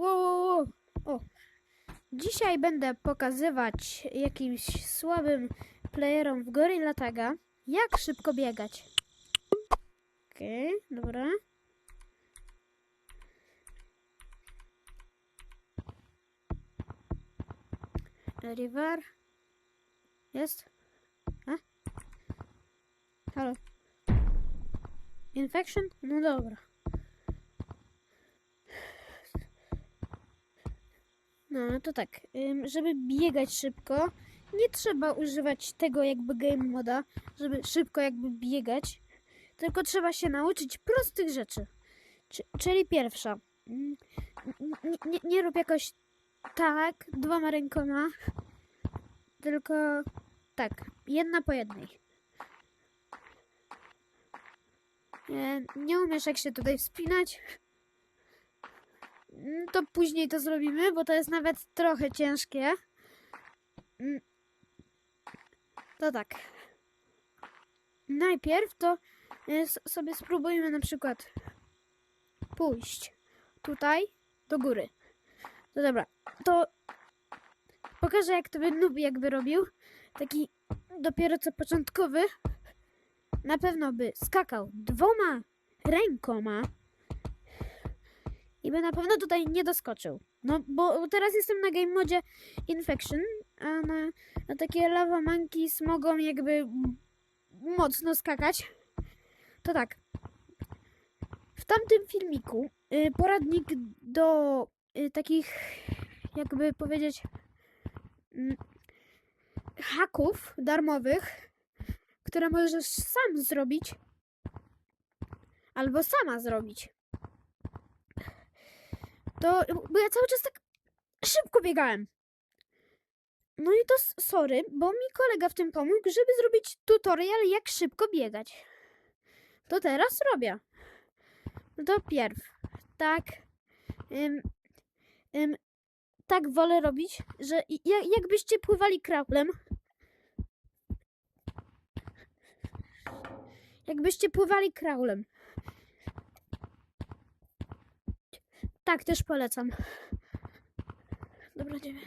Wow, wow, wow. O. Dzisiaj będę pokazywać jakimś słabym playerom w Gorilla Taga, jak szybko biegać. Okej, dobra. River. Jest? A? Halo? Infection? No dobra. No, to tak, żeby biegać szybko, nie trzeba używać tego jakby game moda, żeby szybko jakby biegać, tylko trzeba się nauczyć prostych rzeczy. Czy, czyli pierwsza, mm, n- nie, nie rób jakoś tak, dwoma rękoma, tylko tak, jedna po jednej. Nie, nie umiesz jak się tutaj wspinać, to później to zrobimy, bo to jest nawet trochę ciężkie. Mm. To tak. Najpierw to y, sobie spróbujmy na przykład pójść tutaj do góry. To dobra, to pokażę jak to by noob jakby robił. Taki dopiero co początkowy. Na pewno by skakał dwoma rękoma i by na pewno tutaj nie doskoczył. No, bo teraz jestem na game modzie Infection, a na, na takie lava monkeys mogą jakby mocno skakać. To tak. W tamtym filmiku y, poradnik do y, takich, jakby powiedzieć, mm, haków darmowych, które możesz sam zrobić albo sama zrobić to bo ja cały czas tak szybko biegałem. No i to sorry, bo mi kolega w tym pomógł, żeby zrobić tutorial, jak szybko biegać. To teraz robię. No to pierw. Tak. Ym, ym, tak wolę robić, że i- ja, jakbyście pływali kraplem. Jakbyście pływali kraulem. Tak, też polecam. Dobra, idziemy.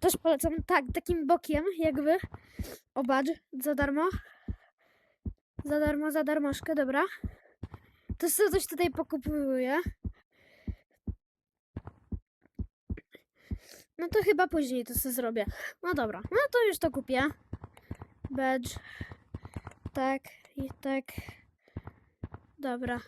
Też polecam, tak, takim bokiem jakby. Obadź, za darmo. Za darmo, za darmożkę, dobra. To sobie coś tutaj pokupuję. No to chyba później to sobie zrobię. No dobra, no to już to kupię. Badge. Tak i tak. Dobra.